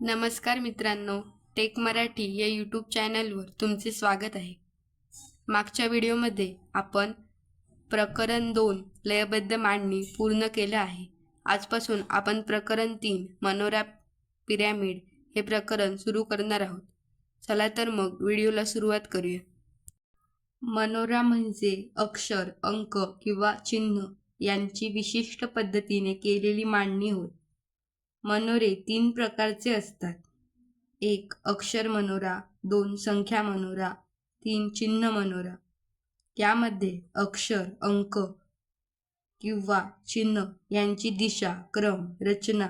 नमस्कार मित्रांनो टेक मराठी या यूट्यूब चॅनलवर तुमचे स्वागत आहे. मागच्या व्हिडिओमध्ये आपण प्रकरण दोन लयबद्ध मांडणी पूर्ण केलं आहे. आजपासून आपण प्रकरण तीन मनोरा पिरॅमिड हे प्रकरण सुरू करणार आहोत. चला तर मग व्हिडिओला सुरुवात करूया. मनोरा म्हणजे अक्षर अंक किंवा चिन्ह यांची विशिष्ट पद्धतीने केलेली मांडणी होय. मनोरे तीन प्रकारचे असतात. एक अक्षर मनोरा दोन संख्या मनोरा तीन चिन्ह मनोरा. यामध्ये अक्षर अंक किंवा चिन्ह यांची दिशा क्रम रचना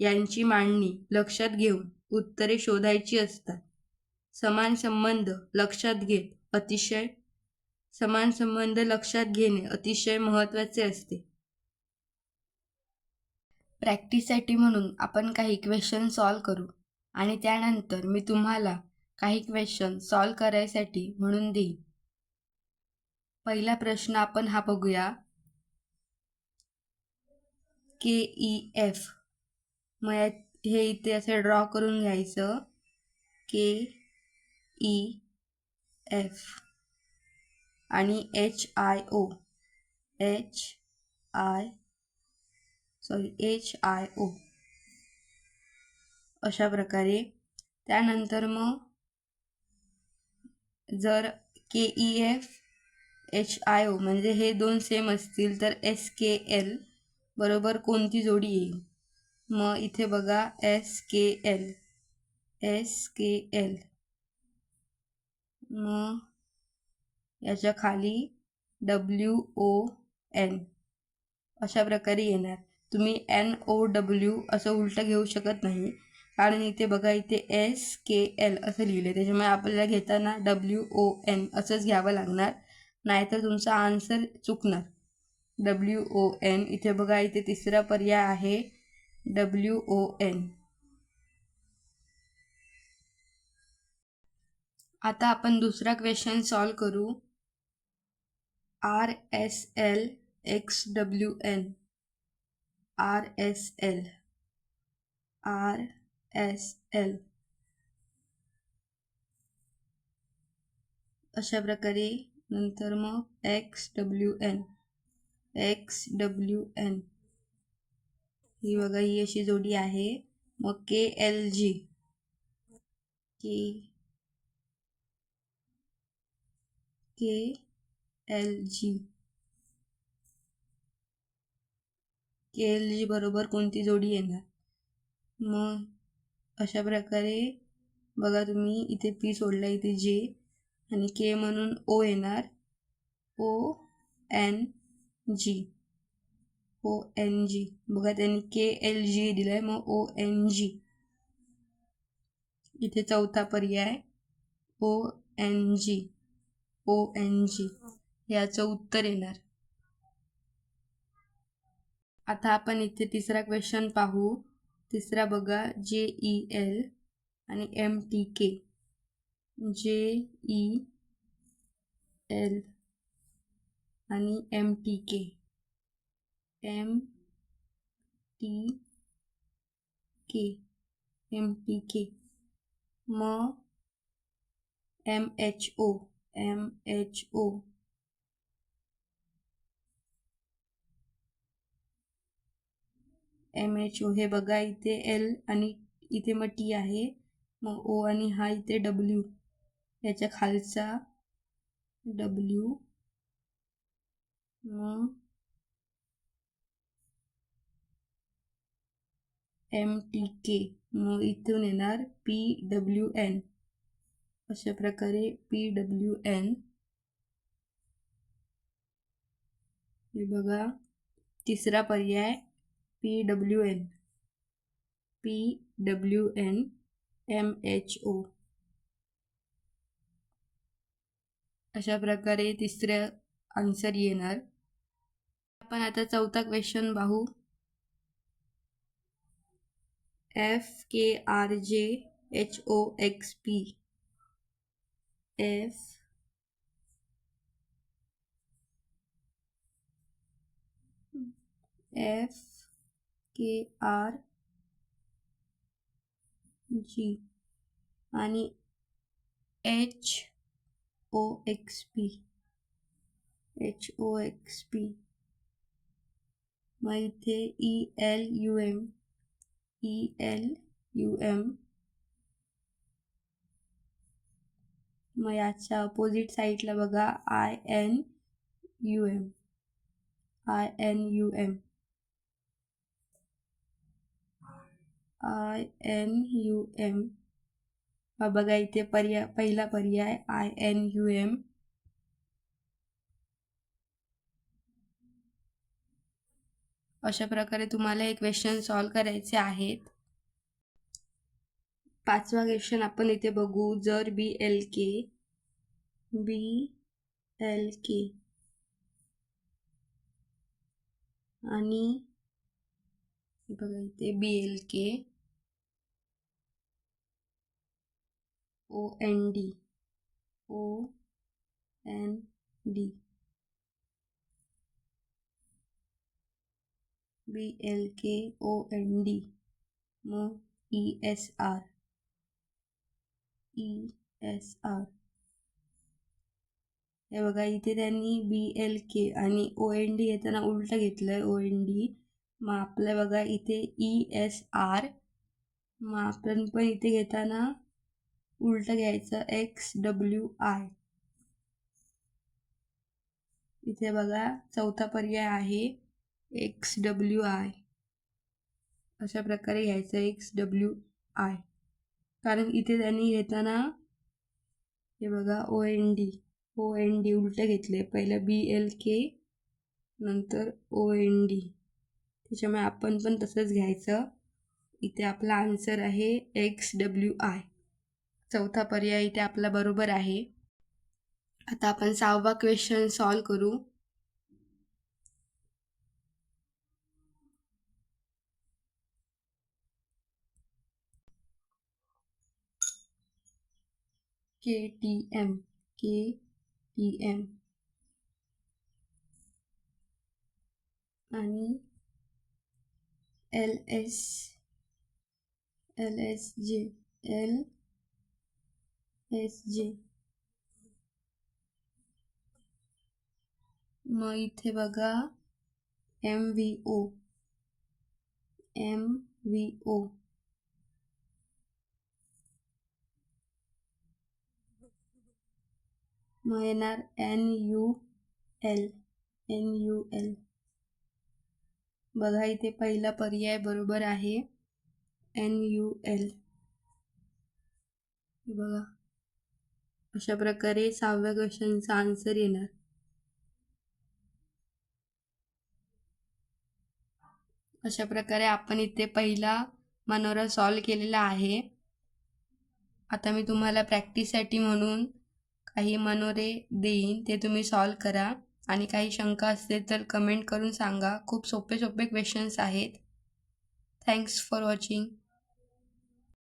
यांची मांडणी लक्षात घेऊन उत्तरे शोधायची असतात. समान संबंध लक्षात घेत अतिशय समान संबंध लक्षात घेणे अतिशय महत्त्वाचे असते. प्रॅक्टिससाठी म्हणून आपण काही क्वेश्चन सॉल्व करू. आणि त्यानंतर मी तुम्हाला काही क्वेश्चन सॉल्व करायसाठी म्हणून देईन. पहिला प्रश्न आपण हा बघूया. के ई एफ मग हे इथे असं ड्रॉ करून घ्यायचं. के ई एफ आणि H I O. H I sorry H I O अशा प्रकारे. त्यानंतर मग जर K E F H I O म्हणजे हे दोन सेम असतील तर एस के एल बरोबर कोणती जोडी येईल? मग इथे बघा S K L S K L मग याच्या खाली डब्ल्यू ओ एन अशा प्रकारे येणार. तुम्ही एन ओ डब्ल्यू असं उलटं घेऊ शकत नाही. कारण इथे बघा इथे एस के एल असं लिहिलं त्याच्यामुळे आपल्याला घेताना डब्ल्यू ओ एन असंच घ्यावं लागणार. नाहीतर तुमचा आन्सर चुकणार. डब्ल्यू ओ एन इथे बघा इथे तिसरा पर्याय आहे डब्ल्यू ओ एन आता आपण दुसरा क्वेश्चन सॉल्व करू. R S L X W N R S L. R S L. अशा प्रकारे नंतर मग X W N. X W N. ही बघा ही अशी जोडी आहे. मग K L G. K K L G. K L G बरोबर कोणती जोडी येणार? मग अशा प्रकारे बघा तुम्ही इथे पी सोडला इथे जे आणि के म्हणून ओ येणार. O N G O N G बघा त्यांनी के एल जी दिलाय मग ओ एन जी इथे चौथा पर्याय O N G O N G याचं उत्तर येणार. आता आपण इथे तिसरा क्वेश्चन पाहू. तिसरा बघा जे ई एल आणि M T K J E L आणि M T K M T K M T K मग M H O M H O M H O हे बघा इथे एल आणि इथे मग टी आहे. मग ओ आणि हा इथे डब्ल्यू याच्या खालचा डब्ल्यू मग एम टी के मग इथून येणार पी डब्ल्यू एन अशा प्रकारे पी डब्ल्यू एन हे बघा तिसरा पर्याय P W N. P W N M H O. अशा प्रकारे तिसऱ्या आन्सर येणार. आपण आता चौथा क्वेश्चन पाहू. F K R J H O X P. F F K R G आणि H O X P. H O X P. मग इथे E L U M E L U M मग याच्या अपोजिट साईडला बघा I N U M I N U M I N U M बघा इथे पर्याय पहिला पर्याय आय एन यू एम अशा प्रकारे तुम्हाला हे क्वेश्चन सॉल्व करायचे आहेत. पाचवा क्वेश्चन आपण इथे बघू जर बी एल के बी एल के आणि बघा इथे B L K O N D O N D B L K O N D म E S R E S R हे बघा इथे त्यांनी बी एल के आणि ओ एन डी येताना उलटं घेतलं आहे ओ एन डी मग आपलं बघा इथे ई एस आर मग आपण पण इथे घेताना उलटं घ्यायचं एक्स डब्ल्यू आय इथे बघा चौथा पर्याय आहे एक्स डब्ल्यू आय अशा प्रकारे घ्यायचं एक्स डब्ल्यू आय कारण इथे त्यांनी घेताना हे बघा O N D O N D उलटं घेतले पहिलं बी एल के नंतर ओ एन डी त्याच्यामुळे आपण पण तसंच घ्यायचं. इथे आपला आन्सर आहे एक्स डब्ल्यू आय चौथा पर्याय इथे आपला बरोबर आहे. आता आपण सहावा क्वेश्चन सॉल्व करू. K T M K T M आणि L S L S J L S J मग इथे बघा M V O M V O मग येणार N U L N U L बघा इथे पहिला पर्याय बरोबर आहे एन यू एल बघा. अशा प्रकारे सहाव्या क्वेश्चनचा आन्सर येणार. अशा प्रकारे आपण इथे पहिला मनोरा सॉल्व केलेला आहे. आता मी तुम्हाला प्रॅक्टिससाठी म्हणून काही मनोरे देईन ते तुम्ही सॉल्व करा. आणि काही शंका असतील तर कमेंट करून सांगा. खूप सोपे सोपे क्वेश्चन्स आहेत. Thanks for watching